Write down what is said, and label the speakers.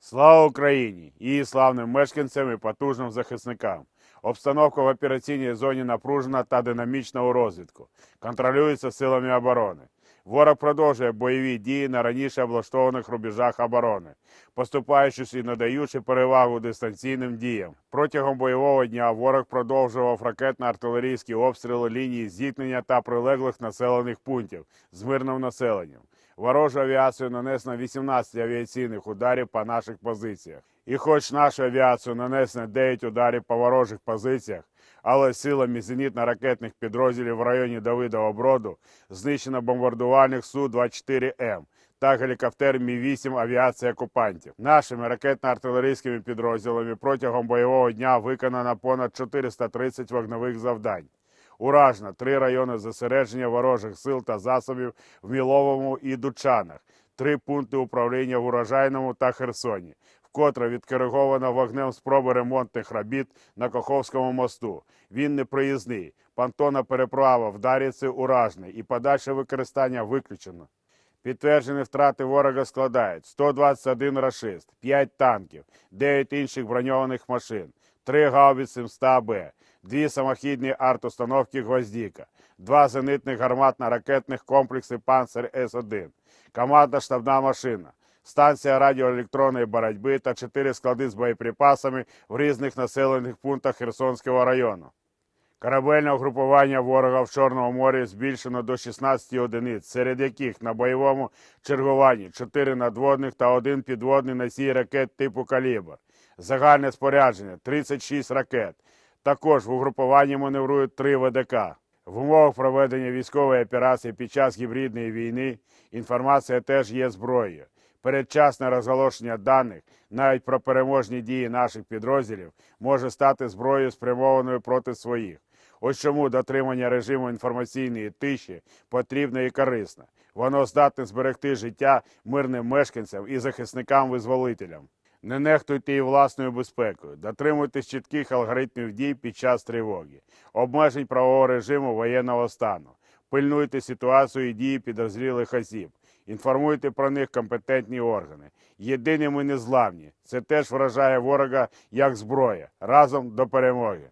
Speaker 1: Слава Україні! Її славним мешканцям і потужним захисникам. Обстановка в операційній зоні напружена та динамічна у розвідку. Контролюється силами оборони. Ворог продовжує бойові дії на раніше облаштованих рубежах оборони, поступаючись і надаючи перевагу дистанційним діям. Протягом бойового дня ворог продовжував ракетно-артилерійські обстріли лінії зіткнення та прилеглих населених пунктів з мирним населенням. Ворожу авіацію нанесено 18 авіаційних ударів по наших позиціях. І хоч нашу авіацію нанесено 9 ударів по ворожих позиціях, але силами зенітно-ракетних підрозділів в районі Давидова Броду знищено бомбардувальник Су-24М та гелікоптер Мі-8 авіації окупантів. Нашими ракетно-артилерійськими підрозділами протягом бойового дня виконано понад 430 вогневих завдань. Уражено три райони зосередження ворожих сил та засобів в Міловому і Дучанах, три пункти управління в Урожайному та Херсоні, вкотре відкориговано вогнем спроби ремонтних робіт на Коховському мосту. Він непроїзний. Пантона переправа в Даріці уражний і подальше використання виключено. Підтверджені втрати ворога складають 121 рашист, 5 танків, 9 інших броньованих машин, 3 гаубиці МСТА-Б, 2 самохідні арт-установки «Гвоздіка», 2 зенитних гарматно-ракетних комплекси «Панцер С-1», командна штабна машина, станція радіоелектронної боротьби та 4 склади з боєприпасами в різних населених пунктах Херсонського району. Корабельне угрупування ворога в Чорному морі збільшено до 16 одиниць, серед яких на бойовому чергуванні 4 надводних та 1 підводний носій ракет типу «Калібр». Загальне спорядження 36 ракет. Також в угрупуванні маневрують 3 ВДК. В умовах проведення військової операції під час гібридної війни інформація теж є зброєю. Передчасне розголошення даних навіть про переможні дії наших підрозділів може стати зброєю спрямованою проти своїх. Ось чому дотримання режиму інформаційної тиші потрібно і корисно. Воно здатне зберегти життя мирним мешканцям і захисникам-визволителям. Не нехтуйте і власною безпекою, дотримуйтесь чітких алгоритмів дій під час тривоги, обмежень правового режиму воєнного стану. Пильнуйте ситуацію і дії підозрілих осіб. Інформуйте про них компетентні органи. Єдині ми незламні. Це теж вражає ворога як зброя. Разом до перемоги.